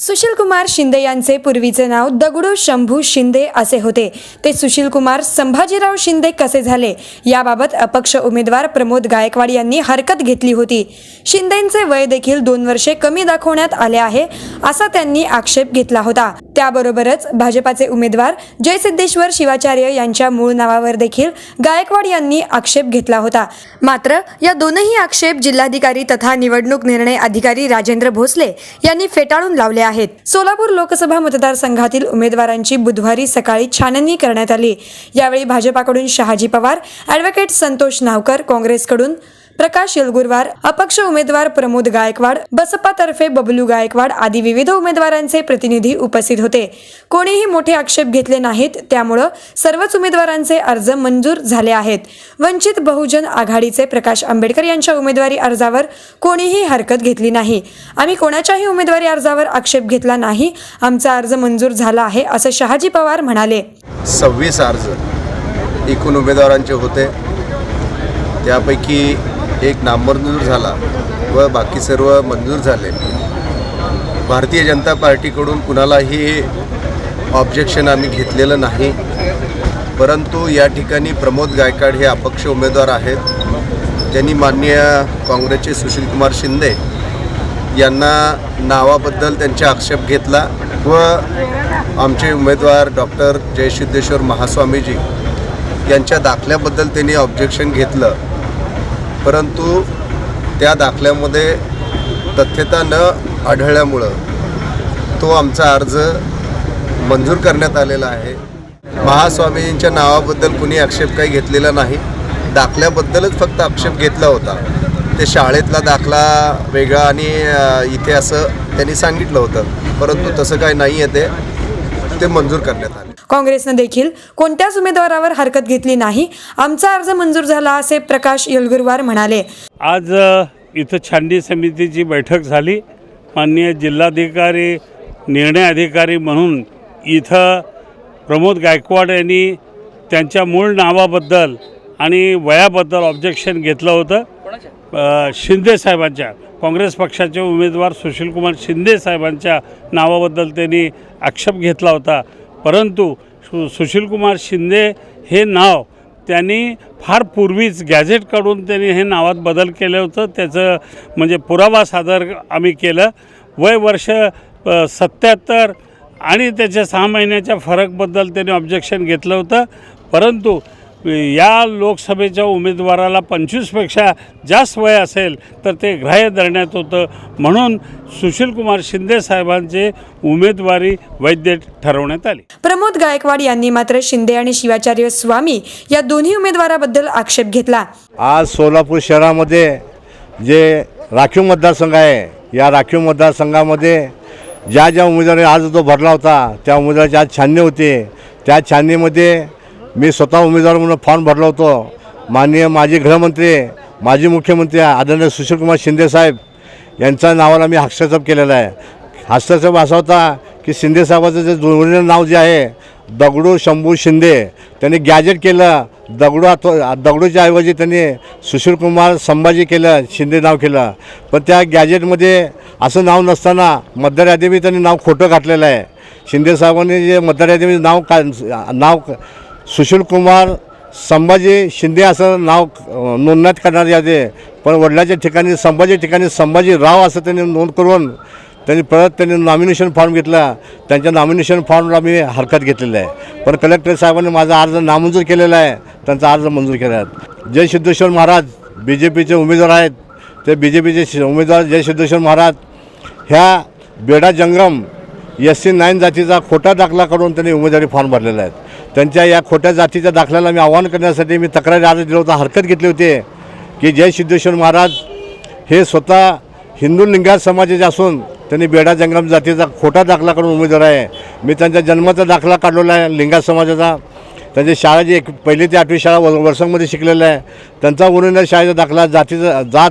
सुशील कुमार शिंदे यांचे पूर्वीचे नाव दगडू शंभू शिंदे असे होते. ते सुशील कुमार संभाजीराव शिंदे कसे झाले? याबाबत अपक्ष उमेदवार प्रमोद गायकवाड यांनी हरकत घेतली होती. शिंदेचे वय देखील दोन वर्षे कमी दाखवण्यात आले आहे असा त्यांनी आक्षेप घेतला होता. त्याबरोबरच भाजपाचे उमेदवार जयसिद्धेश्वर शिवाचार्य यांच्या मूळ नावावर देखील गायकवाड यांनी आक्षेप घेतला होता. मात्र या दोनही आक्षेप जिल्हाधिकारी तथा निवडणूक निर्णय अधिकारी राजेंद्र भोसले यांनी फेटाळून लावले आहेत. सोलापूर लोकसभा मतदारसंघातील उमेदवारांची बुधवारी सकाळी छाननी करण्यात आली. यावेळी भाजपाकडून शहाजी पवार ॲडव्होकेट संतोष नावकर काँग्रेसकडून प्रकाश येलगुरवार अपक्ष उमेदवार प्रमोद गायकवाड बसपातर्फे बबलू गायकवाड आदी विविध उमेदवारांचे प्रतिनिधी उपस्थित होते. कोणीही मोठे आक्षेप घेतले नाहीत त्यामुळं सर्वच उमेदवारांचे अर्ज मंजूर झाले आहेत. वंचित बहुजन आघाडीचे प्रकाश आंबेडकर यांच्या उमेदवारी अर्जावर कोणीही हरकत घेतली नाही. आम्ही कोणाच्याही उमेदवारी अर्जावर आक्षेप घेतला नाही आमचा अर्ज मंजूर झाला आहे असं शहाजी पवार म्हणाले. सव्वीस अर्ज एकूण उमेदवारांचे होते. त्यापैकी एक नामंजूर झाला व बाकी सर्व मंजूर झाले. भारतीय जनता पार्टीकडून कुणालाही ऑब्जेक्शन आम्ही घेतलेलं नाही. परंतु या ठिकाणी प्रमोद गायकाड हे अपक्ष उमेदवार आहेत. त्यांनी माननीय काँग्रेसचे सुशीलकुमार शिंदे यांना नावाबद्दल त्यांचा आक्षेप घेतला व आमचे उमेदवार डॉक्टर जयसिद्धेश्वर महास्वामीजी यांच्या दाखल्याबद्दल त्यांनी ऑब्जेक्शन घेतलं. परंतु त्या दाखल्यामध्ये तथ्यता न आढळल्यामुळं तो आमचा अर्ज मंजूर करण्यात आलेला आहे. महास्वामींच्या नावाबद्दल कुणी आक्षेप काही घेतलेला नाही. दाखल्याबद्दलच फक्त आक्षेप घेतला होता. ते शाळेतला दाखला वेगळा आणि इथे असं त्यांनी सांगितलं होतं. परंतु तसं काही नाही आहे ते. ते मंजूर करण्यात आले. काँग्रेसनं देखील कोणत्याच उमेदवारावर हरकत घेतली नाही. आमचा अर्ज मंजूर झाला असे प्रकाश येलगुरवार म्हणाले. आज इथं छाननी समितीची बैठक झाली. माननीय जिल्हाधिकारी निर्णय अधिकारी म्हणून इथं प्रमोद गायकवाड यांनी त्यांच्या मूळ नावाबद्दल आणि वयाबद्दल ऑब्जेक्शन घेतलं होतं. शिंदे साहेबांच्या. काँग्रेस पक्षाचे उमेदवार सुशीलकुमार शिंदे साहेबांच्या नावाबद्दल त्यांनी आक्षेप घेतला होता. परंतु सु सुशीलकुमार शिंदे हे नाव त्यांनी फार पूर्वीच गॅझेट काढून त्यांनी हे नावात बदल केलं होतं. त्याचं म्हणजे पुरावा सादर आम्ही केलं. वय वर्ष सत्याहत्तर आणि त्याच्या सहा महिन्याच्या फरकबद्दल त्यांनी ऑब्जेक्शन घेतलं होतं. परंतु या लोकसभेच्या उमेदवाराला पंचवीसपेक्षा जास्त वय असेल तर ते ग्राह्य धरण्यात होतं. म्हणून सुशीलकुमार शिंदे साहेबांचे उमेदवारी वैध ठरवण्यात आली. प्रमोद गायकवाड यांनी मात्र शिंदे आणि शिवाचार्य स्वामी या दोन्ही उमेदवाराबद्दल आक्षेप घेतला. आज सोलापूर शहरामध्ये जे राखीव मतदारसंघ आहे या राखीव मतदारसंघामध्ये ज्या ज्या उमेदवारी आज जो भरला होता त्या उमेदवाराची आज छाननी होती. त्या छाननीमध्ये मी स्वतः उमेदवार म्हणून फॉर्म भरला होतो. माननीय माजी गृहमंत्री माजी मुख्यमंत्री आदरणीय सुशीलकुमार शिंदेसाहेब यांच्या नावाला मी हस्तक्षेप केलेला आहे. हस्तक्षेप असा होता की शिंदेसाहेबाचं जे जुळलेलं नाव जे आहे दगडू शंभू शिंदे त्यांनी गॅजेट केलं दगडू अथवा दगडूच्या ऐवजी त्यांनी सुशीलकुमार संभाजी केलं शिंदे नाव केलं. पण त्या गॅजेटमध्ये असं नाव नसताना मतदार यादीमध्ये त्यांनी नाव खोटं घातलेलं आहे. शिंदेसाहेबांनी जे मतदार यादीमध्ये नाव का नाव सुशीलकुमार संभाजी शिंदे असं नाव नोंदण्यात करण्यात यादे पण वडिलाच्या ठिकाणी संभाजी ठिकाणी संभाजी राव असं त्यांनी नोंद करून त्यांनी परत त्यांनी नॉमिनेशन फॉर्म घेतला. त्यांच्या नॉमिनेशन फॉर्मला मी हरकत घेतलेलं आहे. पण कलेक्टर साहेबांनी माझा अर्ज नामंजूर केलेला आहे. त्यांचा अर्ज मंजूर केला आहे. जय सिद्धेश्वर महाराज बी जे पीचे उमेदवार आहेत. ते बी जे पीचे उमेदवार जय सिद्धेश्वर महाराज. ह्या बेडा जंगम एस सी नाईन जातीचा खोटा दाखला करून त्यांनी उमेदवारी फॉर्म भरलेला आहे. त्यांच्या या खोट्या जातीच्या दाखल्याला मी आव्हान करण्यासाठी मी तक्रारी आज दिला होता. हरकत घेतली होती की जय सिद्धेश्वर महाराज हे स्वतः हिंदू लिंगायत समाजाचे असून त्यांनी बेडा जंगम जातीचा खोटा दाखला करून उमेदवार आहे. मी त्यांच्या जन्माचा दाखला काढलेला आहे लिंगायत समाजाचा. त्यांची शाळा जी एक पहिली ते आठवी शाळा वर- वर्षांमध्ये शिकलेलं आहे. त्यांचा उन्हाळ्या शाळेचा दाखला जातीचा जात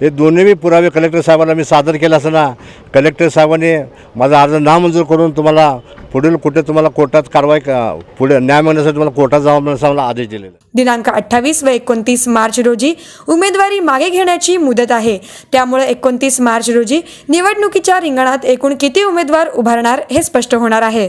हे दोन्ही पुरावे कलेक्टर साहेबांना मी सादर केले असताना कलेक्टर साहेबांनी माझा अर्ज नामंजूर करून तुम्हाला पुढील कुठे तुम्हाला कोर्टात कारवाई का पुढे न्याय मिळण्यासाठी तुम्हाला कोर्टात जावं म्हणून आदेश दिलेला दिनांक अठ्ठावीस व एकोणतीस मार्च रोजी उमेदवारी मागे घेण्याची मुदत आहे. त्यामुळे एकोणतीस मार्च रोजी निवडणुकीच्या रिंगणात एकूण किती उमेदवार उभारणार हे स्पष्ट होणार आहे.